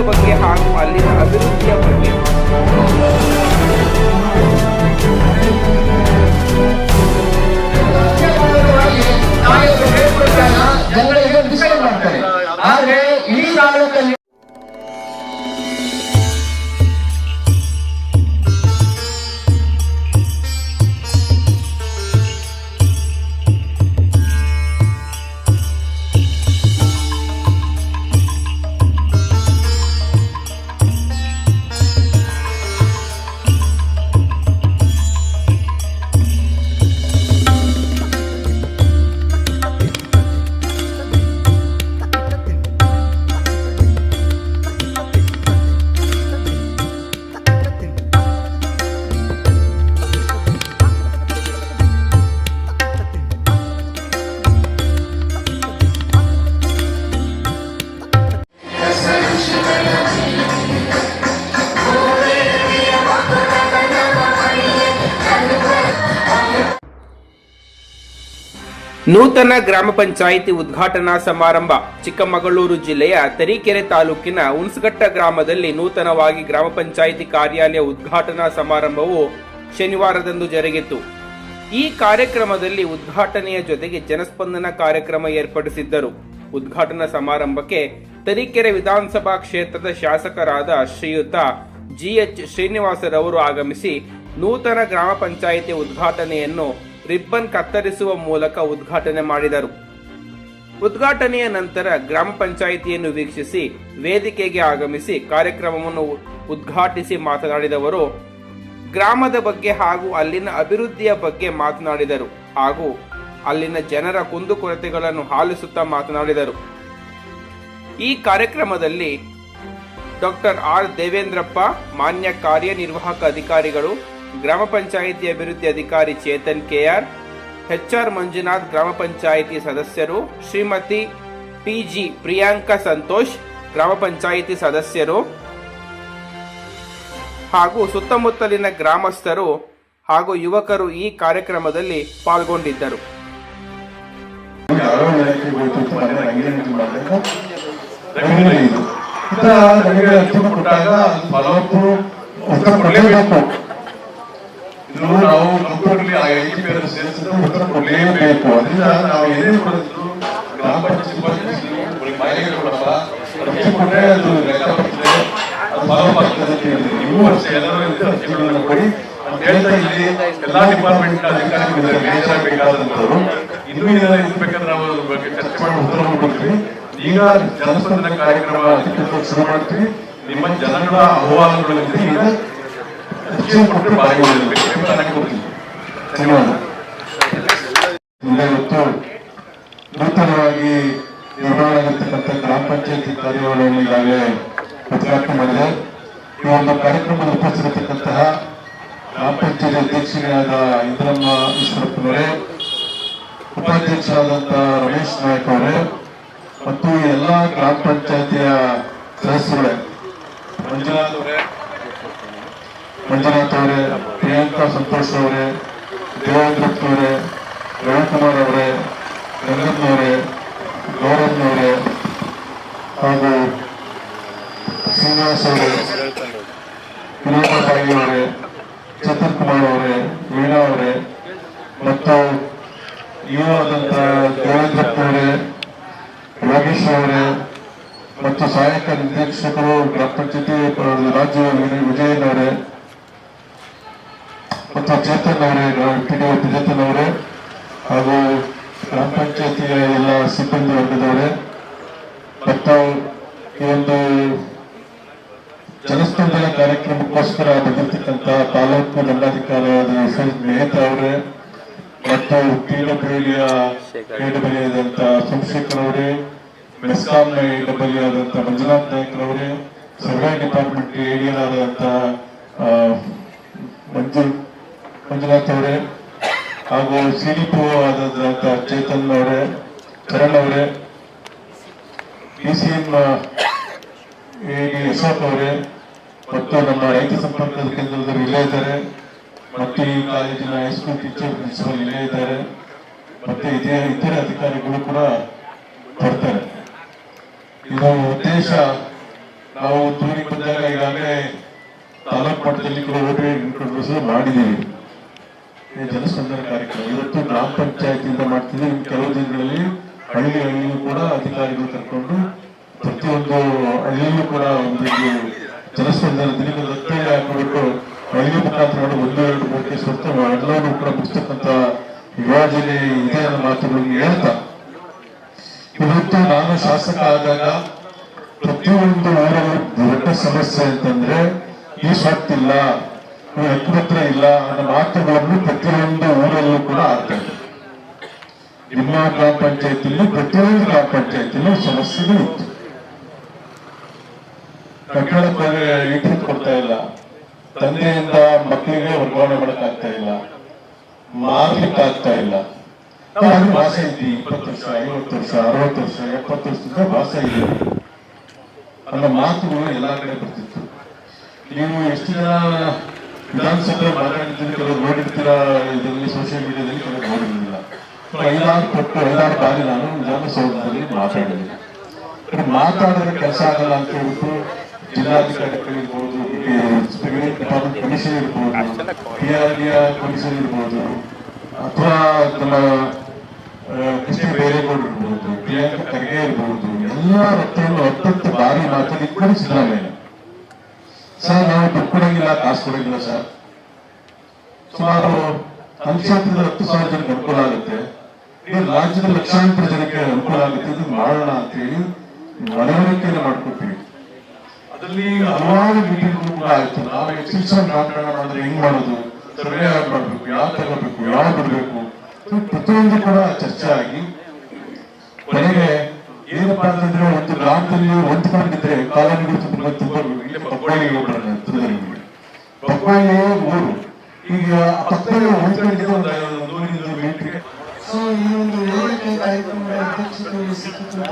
ಬಗ್ಗೆ ಹಾಗೂ ಅಲ್ಲಿನ ನೂತನ ಗ್ರಾಮ ಪಂಚಾಯಿತಿ ಉದ್ಘಾಟನಾ ಸಮಾರಂಭ ಚಿಕ್ಕಮಗಳೂರು ಜಿಲ್ಲೆಯ ತರೀಕೆರೆ ತಾಲೂಕಿನ ಹುಣಸಘಟ್ಟ ಗ್ರಾಮದಲ್ಲಿ ನೂತನವಾಗಿ ಗ್ರಾಮ ಪಂಚಾಯಿತಿ ಕಾರ್ಯಾಲಯ ಉದ್ಘಾಟನಾ ಸಮಾರಂಭವು ಶನಿವಾರದಂದು ಜರುಗಿತು. ಈ ಕಾರ್ಯಕ್ರಮದಲ್ಲಿ ಉದ್ಘಾಟನೆಯ ಜೊತೆಗೆ ಜನಸ್ಪಂದನ ಕಾರ್ಯಕ್ರಮ ಏರ್ಪಡಿಸಿದ್ದರು. ಉದ್ಘಾಟನಾ ಸಮಾರಂಭಕ್ಕೆ ತರೀಕೆರೆ ವಿಧಾನಸಭಾ ಕ್ಷೇತ್ರದ ಶಾಸಕರಾದ ಶ್ರೀಯುತ ಜಿಎಚ್ ಶ್ರೀನಿವಾಸರವರು ಆಗಮಿಸಿ ನೂತನ ಗ್ರಾಮ ಪಂಚಾಯಿತಿ ಉದ್ಘಾಟನೆಯನ್ನು ರಿಬ್ಬನ್ ಕತ್ತರಿಸುವ ಮೂಲಕ ಉದ್ಘಾಟನೆ ಮಾಡಿದರು. ಉದ್ಘಾಟನೆಯ ನಂತರ ಗ್ರಾಮ ಪಂಚಾಯಿತಿಯನ್ನು ವೀಕ್ಷಿಸಿ, ವೇದಿಕೆಗೆ ಆಗಮಿಸಿ ಕಾರ್ಯಕ್ರಮವನ್ನು ಉದ್ಘಾಟಿಸಿ ಮಾತನಾಡಿದವರು, ಗ್ರಾಮದ ಬಗ್ಗೆ ಹಾಗೂ ಅಲ್ಲಿನ ಅಭಿವೃದ್ಧಿಯ ಬಗ್ಗೆ ಮಾತನಾಡಿದರು ಹಾಗೂ ಅಲ್ಲಿನ ಜನರ ಕುಂದುಕೊರತೆಗಳನ್ನು ಆಲಿಸುತ್ತಾ ಮಾತನಾಡಿದರು. ಈ ಕಾರ್ಯಕ್ರಮದಲ್ಲಿ ಡಾಕ್ಟರ್ ಆರ್ ದೇವೇಂದ್ರಪ್ಪ, ಮಾನ್ಯ ಕಾರ್ಯನಿರ್ವಾಹಕ ಅಧಿಕಾರಿಗಳು ಗ್ರಾಮ ಪಂಚಾಯಿತಿ ಅಭಿವೃದ್ಧಿ ಅಧಿಕಾರಿ ಚೇತನ್ ಕೆಆರ್, ಎಚ್ಆರ್ ಮಂಜುನಾಥ್ ಗ್ರಾಮ ಪಂಚಾಯಿತಿ ಸದಸ್ಯರು ಶ್ರೀಮತಿ ಪಿಜಿ ಪ್ರಿಯಾಂಕಾ ಸಂತೋಷ್ ಗ್ರಾಮ ಪಂಚಾಯಿತಿ ಸದಸ್ಯರು ಹಾಗೂ ಸುತ್ತಮುತ್ತಲಿನ ಗ್ರಾಮಸ್ಥರು ಹಾಗೂ ಯುವಕರು ಈ ಕಾರ್ಯಕ್ರಮದಲ್ಲಿ ಪಾಲ್ಗೊಂಡಿದ್ದರು. ಯಾವ ಕೊಡಲೇಬೇಕು ನಾವು ಕಂಪ್ಯೂಟರ್ಲಿ ಆ ಐದು ಪೇರ ಸೇರಿಸಿದ್ರೆ ಉತ್ತರ ಕೊಡಲೇಬೇಕು. ಅದರಿಂದ ನಾವು ಏನೇ ಮಾಡಿದ್ರು, ಗ್ರಾಮ ಪಂಚಾಯತ್ ಮನೆಗೆ ಕೊಡಪ್ಪ ಅರ್ಜಿ ಕೊಟ್ರೆ ಅದು ಲೆಕ್ಕ ಬರ್ತದೆ ಅದು ಫಲವಾಗ್ತದೆ ಅಂತ ನೀವು ವರ್ಷ ಎಲ್ಲರೂ ಇದ್ರೆ ಹಂಚಿಗಳನ್ನು ಕೊಡಿ. ಅಂತ ಇಲ್ಲಿ ಎಲ್ಲಾ ಡಿಪಾರ್ಟ್ಮೆಂಟ್ ಅಧಿಕಾರಿಗಳಿದ್ದಾರೆ ಬೇಕಾದಂತವರು ಇನ್ನೂ ಏನಾದ್ರು ಇದು ಬೇಕಾದ್ರೆ ನಾವು ಅದ್ರ ಬಗ್ಗೆ ಚರ್ಚೆ ಮಾಡಿ ಉತ್ತರ ಕೊಡ್ತೀವಿ. ಈಗ ಜನಸ್ಪಂದನ ಕಾರ್ಯಕ್ರಮ ಶುರು ಮಾಡ್ತೀವಿ. ನಿಮ್ಮ ಜನಗಳ ಅಹವಾಲುಗಳಿದ್ರೆ ಈಗ ಹೆಚ್ಚಿನ ಕೊಟ್ಟರೆ ಬೆಂಬಲ ನನಗೆ ಇವತ್ತು ನೂತನವಾಗಿ ನಿರ್ಮಾಣ ಆಗಿರ್ತಕ್ಕಂಥ ಗ್ರಾಮ ಪಂಚಾಯತಿ ಕಾರ್ಯಾಲಯವನ್ನು ಈಗಾಗಲೇ ಉದ್ಘಾಟನೆ ಮಾಡಿದೆ. ಈ ಒಂದು ಕಾರ್ಯಕ್ರಮದಲ್ಲಿ ಉಪಸ್ಥಿತಿರತಕ್ಕಂತಹ ಗ್ರಾಮ ಪಂಚಾಯತಿ ಅಧ್ಯಕ್ಷರಾದ ಇಂದ್ರಮ್ಮ ಈಶ್ವರಪ್ಪನವರೇ ಉಪಾಧ್ಯಕ್ಷರಾದಂತಹ ರಮೇಶ್ ನಾಯಕ್ ಅವರೇ, ಮತ್ತು ಎಲ್ಲ ಗ್ರಾಮ ಪಂಚಾಯತಿಯ ಸದಸ್ಯರೇ ಮಂಜುನಾಥ್ ಅವರೇ ಮಂಜುನಾಥ್ ಅವರೇ, ಪ್ರಿಯಾಂಕಾ ಸಂತೋಷ್ ಅವರೇ, ದೇವೇಂದ್ರಪ್ಪ ಅವರೇ, ರವಿಕುಮಾರ್ ಅವರೇ ರಂಗಿನ್ ಅವರೇ ಹಾಗೂ ಶ್ರೀನಿವಾಸ್ ಅವರೇ ವಿನೋದಬಾಯಿ ಅವರೇ ಚತುರ್ ಕುಮಾರ್ ಅವರೇ, ವೀಣಾ ಅವರೇ ಮತ್ತು ಯುವವಾದಂಥ ದೇವೇಂದ್ರಪ್ಪ ಅವರೇ, ಯೋಗೇಶ್ ಅವರೇ ಮತ್ತು ಸಹಾಯಕ ನಿರ್ದೇಶಕರು ಗ್ರಾಮ ಪಂಚಾಯತಿ, ರಾಜ್ಯ ವಿಜಯನ್ ಅವರೇ ಮತ್ತು ಚೇತನ್ ಅವರೇ ಪಿ ಡಿ ಚೇತನ್ ಅವರೇ ಹಾಗೂ ಗ್ರಾಮ ಪಂಚಾಯತಿಯ ಎಲ್ಲ ಸಿಬ್ಬಂದಿ ವರ್ಗದವರೇ. ಮತ್ತು ಈ ಒಂದು ಜನಸ್ಪಂದನ ಕಾರ್ಯಕ್ರಮಕ್ಕೋಸ್ಕರ ಬಂದಿರತಕ್ಕಂಥ ತಾಲೂಕು ದಂಡಾಧಿಕಾರಿಯಾದ ಮೇತ ಅವರೇ ಮತ್ತು ಪಿಡಬ್ಲ್ಯೂಡಿಯ ಎಡಬಲಿಯಾದಂಥ ಸೋಮಶೇಖರ್ ಅವರೇ, ಮೆಸ್ಕಾಂ ಬರೆಯಾದಂಥ ಮಂಜುನಾಥ್ ನಾಯ್ಕರವರೇ ಸರ್ವೆ ಡಿಪಾರ್ಟ್ಮೆಂಟ್ ಏಡಿಯಲ್ ಆದಂಥ ಮಂಜು ಮಂಜುನಾಥ್ ಅವರೇ ಹಾಗೂ ಸಿ ಡಿ ಪಿ ಚೇತನ್ ಅವರೇ, ಕರಣ್ ಅವರೇ, ಡಿ ಸಿ ಎಂ ಅಶೋಕ್ ಅವರೇ ಮತ್ತು ನಮ್ಮ ರೈತ ಸಂಪರ್ಕದ ಕೇಂದ್ರದವರು ಇಲ್ಲೇ ಇದ್ದಾರೆ. ಮತ್ತು ಈ ಕಾಲೇಜಿನ ಹೈಸ್ಕೂಲ್ ಟೀಚರ್ ಪ್ರಿನ್ಸಿಪಲ್ ಇಲ್ಲೇ ಇದ್ದಾರೆ. ಮತ್ತೆ ಇದೇ ಇತರೆ ಅಧಿಕಾರಿಗಳು ಕೂಡ ಬರ್ತಾರೆ. ಇದು ಉದ್ದೇಶ. ನಾವು ತೂರಿ ಬಂದಾಗ ಈಗಾಗಲೇ ತಾಲೂಕು ಮಟ್ಟದಲ್ಲಿ ಕೂಡ ಇಂಟ್ರೊಡ್ಯೂಸ್ ಮಾಡಿದ್ದೀವಿ. ಜನಸ್ಪಂದನ ಕಾರ್ಯಕ್ರಮ. ಇವತ್ತು ಗ್ರಾಮ ಪಂಚಾಯತಿಯಿಂದ ಮಾಡ್ತಿದ್ದೆ ಇನ್ನು ಕೆಲವು ದಿನಗಳಲ್ಲಿ ಹಳ್ಳಿ ಹಳ್ಳಿಯೂ ಕೂಡ ಅಧಿಕಾರಿಗಳು ಕರ್ಕೊಂಡು ಪ್ರತಿಯೊಂದು ಹಳ್ಳಿಯೂ ಕೂಡ ಒಂದು ಜನಸಂದರ ದಿನದ ಒತ್ತಡ ಹಾಕಿಬಿಟ್ಟು ಹಳ್ಳಿ ಮುಖಾಂತರ ಒಂದು, ಎರಡು ಮೂರು ಸ್ವಂತ ಎಲ್ಲರೂ ಕೂಡ ಮುಗಿಸ್ತಕ್ಕಂಥ ಯುವಜನೆ ಇದೆ ಅನ್ನೋ ಮಾತುಗಳನ್ನು ಹೇಳ್ತಾ. ಇವತ್ತು ನಾನು ಶಾಸಕ ಆದಾಗ ಪ್ರತಿಯೊಂದು ಊರಲ್ಲೂ ದೊಡ್ಡ ಸಮಸ್ಯೆ ಅಂತಂದ್ರೆ ಈ ಸ್ವತ್ತಿಲ್ಲ ಹತ್ರ ಇಲ್ಲ ಅನ್ನೋ ಮಾತುಗಳನ್ನು ಪ್ರತಿಯೊಂದು ಊರಲ್ಲೂ ಕೂಡ ಆಗ್ತದೆ ನಿಮ್ಮ ಗ್ರಾಮ ಪಂಚಾಯತಿಯಲ್ಲಿ ಪ್ರತಿಯೊಂದು ಗ್ರಾಮ ಪಂಚಾಯತಿಯಲ್ಲಿ ಸಮಸ್ಯೆಗಳು ಇತ್ತು. ಕಟ್ಟಡಕ್ಕೆ ಇಟ್ಟು ಕೊಡ್ತಾ ಇಲ್ಲ. ತಂದೆಯಿಂದ ಮಕ್ಕಳಿಗೆ ವರ್ಗಾವಣೆ ಮಾಡಕ್ ಆಗ್ತಾ ಇಲ್ಲ. ಮಾರ್ಲಿಕ್ಕೆ ಆಗ್ತಾ ಇಲ್ಲ. ಅದು ವಾಸ ಇದ್ದಿ ಇಪ್ಪತ್ತು ವರ್ಷ, ಐವತ್ತು ವರ್ಷ, ಅರವತ್ತು ವರ್ಷ, ಎಪ್ಪತ್ತು ವರ್ಷದಿಂದ ವಾಸ ಇದೆ. ಅನ್ನೋ ಮಾತುಗಳು ಎಲ್ಲಾ ಕಡೆ ಬರ್ತಿತ್ತು. ನೀವು ಎಷ್ಟು ಜನ ವಿಧಾನಸಭೆ ಮಾತಾಡಿದ್ದೀನಿ ಕೆಲವರು ನೋಡಿರ್ತೀರಾ? ಇದರಲ್ಲಿ ಸೋಷಿಯಲ್ ಮೀಡಿಯಾದಲ್ಲಿ ಕೆಲವರು ನೋಡಿರಲಿಲ್ಲ ಐದಾರು ಕೊಟ್ಟು ಐದಾರು ಬಾರಿ ನಾನು ವಿಧಾನಸೌಧದಲ್ಲಿ ಮಾತಾಡಿದ್ದೀನಿ. ಮಾತಾಡಿದ್ರೆ ಕೆಲಸ ಆಗಲ್ಲ ಅಂತ ಹೇಳ್ಬಿಟ್ಟು ಜಿಲ್ಲಾಧಿಕಾರಿಗಳಿರ್ಬೋದು ಡಿಪಾರ್ಟ್ಮೆಂಟ್ ಕಮಿಷನ್ ಇರ್ಬೋದು ಪಿ ಆರ್ ಡಿ ಕಮಿಷನ್ ಇರ್ಬೋದು ಅಥವಾ ನಮ್ಮ ಆ, ಕೃಷ್ಣ ಬೈರೇಗೌಡ ಇರ್ಬೋದು ಪ್ರಿಯಾಂಕ ಖರ್ಗೆ ಇರ್ಬೋದು ಎಲ್ಲ ಹತ್ರನೂ ಹತ್ತತ್ತು ಬಾರಿ ಮಾತಾಡಿ ಕೂಡ ಸಿದ್ದರಾಮಯ್ಯ ಸರ್, ನಾವು ದುಡ್ಡು ಕೊಡಂಗಿಲ್ಲ, ಕಾಸು ಕೊಡಂಗಿಲ್ಲ ಸರ್. ಸುಮಾರು ಕ್ಷೇತ್ರದ ಹತ್ತು ಸಾವಿರ ಜನಕ್ಕೆ ಅನುಕೂಲ ಆಗುತ್ತೆ. ರಾಜ್ಯದ ಲಕ್ಷಾಂತರ ಜನಕ್ಕೆ ಅನುಕೂಲ ಆಗುತ್ತೆ. ಇದು ಮಾಡೋಣ ಅಂತ ಹೇಳಿ ಮನವರಿಕೆಯನ್ನು ಮಾಡ್ಕೊತೀವಿ. ಅದರಲ್ಲಿ ಹಲವಾರು ಮೀಟಿಂಗ್ ಕೂಡ ಆಯ್ತು ನಾವು ಎಕ್ಸಿಬಿಷನ್ ಮಾತಾಡೋಣ ಮಾಡಿದ್ರೆ ಹೆಂಗ್ ಮಾಡೋದು? ಸರ್ವೆ ಯಾರು ಮಾಡ್ಬೇಕು? ಯಾವ ತಗೋಬೇಕು? ಯಾವ ಬಿಡ್ಬೇಕು? ಪ್ರತಿಯೊಂದು ಕೂಡ ಚರ್ಚೆ ಆಗಿ ಕೊನೆಗೆ ಏನಪ್ಪಾ ಅಂತಂದ್ರೆ ಒಂದು ಗ್ರಾಮದಲ್ಲಿ ಹೊಂದ್ಕೊಂಡಿದ್ರೆ ಕಾಲೋನಿಗಳು ತುಂಬ ತುಂಬ ಹೋಗ್ಬಿಡೋಣ ಹತ್ರದಲ್ಲಿ ಬೊಬ್ಬಾಳಿ ಈಗ ಪಕ್ಕದಲ್ಲಿ ಒಂದು ನೂರಿಂದ ಸೊ ಈ ಒಂದು ವೇದಿಕೆ ಕಾರ್ಯಕ್ರಮದ ಅಧ್ಯಕ್ಷತೆ ವಹಿಸಿರ್ತಕ್ಕಂಥ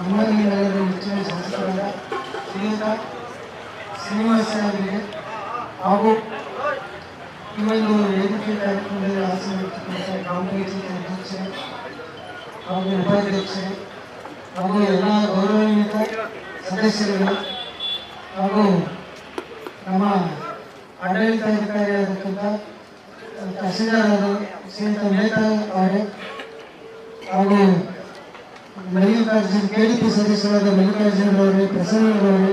ಅಮ್ಮನಿ ನಗರದ ಹೆಚ್ಚಿನ ಶಾಸಕರಾದ ಶ್ರೀಯುತ ಶ್ರೀನಿವಾಸ ಹಾಗೂ ಈ ಒಂದು ವೇದಿಕೆ ಕಾರ್ಯಕ್ರಮದಲ್ಲಿ ಹಾಸನಿರ್ತಕ್ಕಂಥ ಗ್ರಾಮ ಹಾಗೂ ಉಪಾಧ್ಯಕ್ಷರು ಹಾಗೂ ಎಲ್ಲ ಗೌರವಾನ್ವಿತ ಸದಸ್ಯರುಗಳು ಹಾಗೂ ನಮ್ಮ ಆಡಳಿತಾಧಿಕಾರಿಯಾಗಿರ್ತಕ್ಕಂಥ ತಹಸೀಲ್ದಾರ್ ಅವರು ಶ್ರೀಯುತ ನೇತಾ ಅವರೇ ಹಾಗೂ ಮಲ್ಲಿಕಾರ್ಜುನ್ ಕೆಡಿಪಿ ಸದಸ್ಯರಾದ ಮಲ್ಲಿಕಾರ್ಜುನ್ ಅವರೇ ಪ್ರಸನ್ನರವರೇ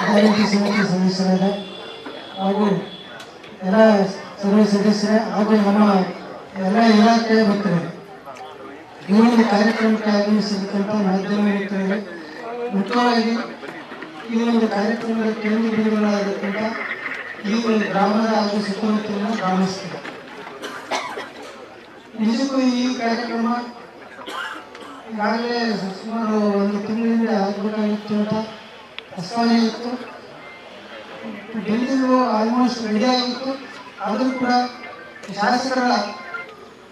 ಗ್ಯಾರಂಟಿ ಸಮಿತಿ ಸದಸ್ಯರಾದ ಹಾಗೂ ಎಲ್ಲ ಸರ್ವ ಸದಸ್ಯರೇ ಹಾಗೂ ನಮ್ಮ ಎಲ್ಲ ಇಲಾಖೆ ಮಿತ್ರರು ಈ ಒಂದು ಕಾರ್ಯಕ್ರಮಕ್ಕೆ ಆಗಮಿಸಿರ್ತಕ್ಕಂಥ ಮಾಧ್ಯಮ ಮಿತ್ರರಿಗೆ ಮುಖ್ಯವಾಗಿ ಈ ಒಂದು ಕಾರ್ಯಕ್ರಮದ ಕೇಂದ್ರ ಬಿಂದುಗಳಾಗಿರ್ತಕ್ಕಂಥ ಈ ಒಂದು ಗ್ರಾಮದ ಹಾಗೂ ಸುತ್ತಮುತ್ತಲಿನ ಗ್ರಾಮಸ್ಥರು ನಿಜಕ್ಕೂ ಈ ಕಾರ್ಯಕ್ರಮ ಈಗಾಗಲೇ ಸುಮಾರು ಒಂದು ತಿಂಗಳಿಂದ ಆಗಬೇಕಾಗಿತ್ತು ಅಂತ ಪ್ರಸ್ತಾವನೆ ಇತ್ತು. ಡೆಲ್ಲಿಗೂ ಆಲ್ಮೋಸ್ಟ್ ರೆಡಿ ಆಗಿತ್ತು. ಆದರೂ ಕೂಡ ಶಾಸಕರ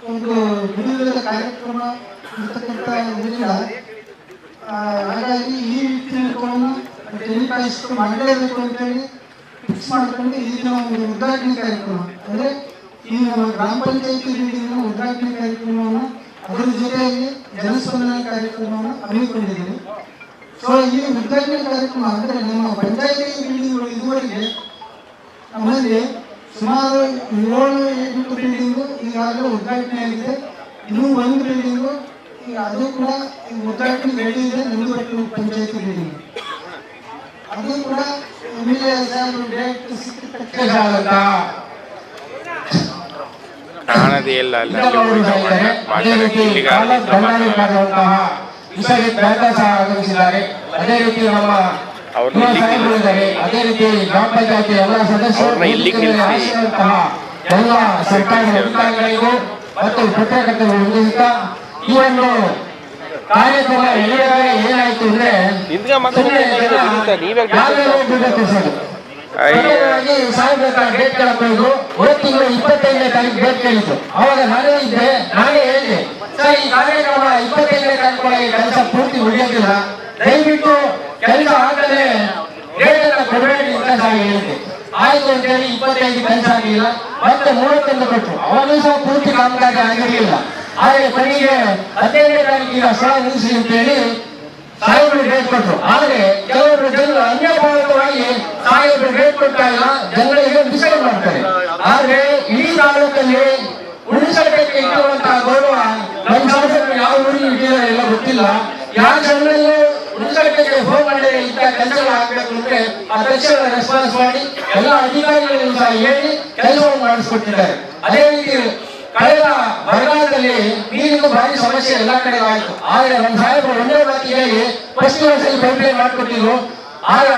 ಒಂದು ಬಿಡುಗಡೆ ಕಾರ್ಯಕ್ರಮ ಇರ್ತಕ್ಕಂಥ ಇದರಿಂದ ಹಾಗಾಗಿ ಈ ಟೆಲಿಕಾಸ್ಟ್ ಮಾಡಲೇಬೇಕು ಅಂತೇಳಿ ಫಿಕ್ಸ್ ಮಾಡ್ಕೊಂಡು ಈಗ ದಿನ ಒಂದು ಉದ್ಘಾಟನೆ ಕಾರ್ಯಕ್ರಮ ಅಂದರೆ ಈ ನಮ್ಮ ಗ್ರಾಮ ಪಂಚಾಯತಿ ಬಿಲ್ಡಿಂಗ್ನ ಉದ್ಘಾಟನೆ ಕಾರ್ಯಕ್ರಮವನ್ನು ಅದರ ಜೊತೆಯಲ್ಲಿ ಜನಸ್ಪಂದನ ಕಾರ್ಯಕ್ರಮವನ್ನು ಹಮ್ಮಿಕೊಂಡಿದ್ದೀವಿ. ಸೊ ಈ ಉದ್ಘಾಟನೆ ಕಾರ್ಯಕ್ರಮ ಅಂದರೆ ನಮ್ಮ ಪಂಚಾಯತಿ ಬಿಲ್ಡಿಂಗ್ಗಳು ಇದುವರೆಗೆ ನಮ್ಮಲ್ಲಿ ಸುಮಾರು ಏಳು, ಎಂಟು ಬಿಲ್ಡಿಂಗು ಈಗಾಗಲೇ ಉದ್ಘಾಟನೆ ಆಗಿದೆ. ಇನ್ನೂ ಒಂದು ಬಿಲ್ಡಿಂಗು ಈಗ ಅದು ಕೂಡ ಉದ್ಘಾಟನೆ ರೆಡಿ ಇದೆ? ನಂದುಬೆಟ್ಟು ಪಂಚಾಯತಿ ಬಿಲ್ಡಿಂಗ್ ಅದು ಕೂಡ ಎಂ ಎಲ್ ಎ ಸಾಹೇಬರು ಡೈರೆಕ್ಟ್ ಇಲ್ಲ ಅಲ್ಲ. ಅದೇ ರೀತಿ ಮಾಡುವಂತಹ ಸಹ ಆಗಮಿಸಿದ್ದಾರೆ. ಅದೇ ರೀತಿ ನಮ್ಮ ಸಾಹೇಬರು ಇದ್ದಾರೆ. ಅದೇ ರೀತಿ ಗ್ರಾಮ ಪಂಚಾಯತಿ ಎಲ್ಲ ಸದಸ್ಯರು ಎಲ್ಲ ಅಧಿಕಾರಿಗಳಿಗೂ ಮತ್ತು ಪತ್ರಕರ್ತರು ಈ ಒಂದು ಕಾರ್ಯಕ್ರಮ ಎಲ್ಲಿವರೆಗೆ ಏನಾಯ್ತು ಅಂದ್ರೆ ಸಾಹೇಬ್ರ ಡೇಟ್ ಕೇಳಕ್ ಹೋದ್ರು ತಿಂಗಳು ಇಪ್ಪತ್ತೈದನೇ ತಾರೀಕು ಡೇಟ್ ಕೇಳಿದ್ರು ಅವಾಗ ನಾನೇ ಇದ್ದೆ ನಾನೇ ಹೇಳಿದೆ ಸರ್ ಈ ಕಾರ್ಯಕ್ರಮ ಇಪ್ಪತ್ತೈದನೇ ತಾರೀಕು ಕೆಲಸ ಪೂರ್ತಿ ಮುಗಿಯೋದಿಲ್ಲ. ದಯವಿಟ್ಟು ಕೆಲಸ ಆಗದೆ ಡೇಟ್ ಅನ್ನ ಕೊಡಬೇಡಿ ಅಂತ ಸಹ ಹೇಳಿದೆ. ಆಯ್ತು ಅಂತ ಹೇಳಿ ಇಪ್ಪತ್ತೈದು ಕೆಲಸ ಆಗಲಿಲ್ಲ ಮತ್ತೆ ಮೂವತ್ತೊಂದು ಕೊಟ್ಟರು ಅವಾಗಲೂ ಸಹ ಪೂರ್ತಿ ಕಾಮಗಾರಿ ಆಗಿರಲಿಲ್ಲ. ಆದರೆ ಕೊನೆಗೆ ಹದಿನೈದನೇ ತಾರೀಕಿಗೆ ಸ್ಥಳ ನಿಲ್ಲಿಸಿ ಅಂತ ಹೇಳಿ ಸಾಹೇಬರು ಡೇಟ್ ಕೊಟ್ಟರು ಆದ್ರೆ ಕೆಲವರು ಜನರು ಅನ್ಯಭಾವಿತವಾಗಿ ಸಾಹೇಬರು ಡೇಟ್ ಕೊಟ್ಟಾಗ ಜನಗಳಿಗೆ ಡಿಸೈಡ್ ಮಾಡ್ತಾರೆ. ಆದ್ರೆ ಈ ತಾಲೂಕಲ್ಲಿ ಉಳಿಸಲಿಕ್ಕೆ ಇಟ್ಟಿರುವಂತಹ ಗೌರವ ನಮ್ಮ ಶಾಸಕರು ಯಾವ ಊರಿಗೆ ಇಟ್ಟಿದ್ದಾರೆ ಎಲ್ಲ ಗೊತ್ತಿಲ್ಲ. ಯಾವ ಜನರಲ್ಲೂ ಉಳಿಸಲಿಕ್ಕೆ ಫೋನ್ ಮಾಡಿ ಇಂಥ ಕೆಲಸಗಳು ಆಗ್ಬೇಕು ಅಂದ್ರೆ ಆ ರೆಸ್ಪಾನ್ಸ್ ಮಾಡಿ ಎಲ್ಲ ಅಧಿಕಾರಿಗಳಿಂದ ಹೇಳಿ ಕೆಲಸವನ್ನು ಮಾಡಿಸ್ಕೊಟ್ಟಿದ್ದಾರೆ. ಅದೇ ರೀತಿ ಕಳೆದ ಬರಗಾಲದಲ್ಲಿ ನೀರಿನ ಭಾರಿ ಸಮಸ್ಯೆ ಎಲ್ಲಾ ಕಡೆ ಆಯಿತು ಆದ್ರೆ ನಮ್ಮ ಸಾಹೇಬರು ಒಂದೇ ಬಾಕಿಗಾಗಿ ಫಸ್ಟ್ ವರ್ಷದಲ್ಲಿ ಲೈನ್ ಮಾಡಿಕೊಟ್ಟಿದ್ರು. ಆಗ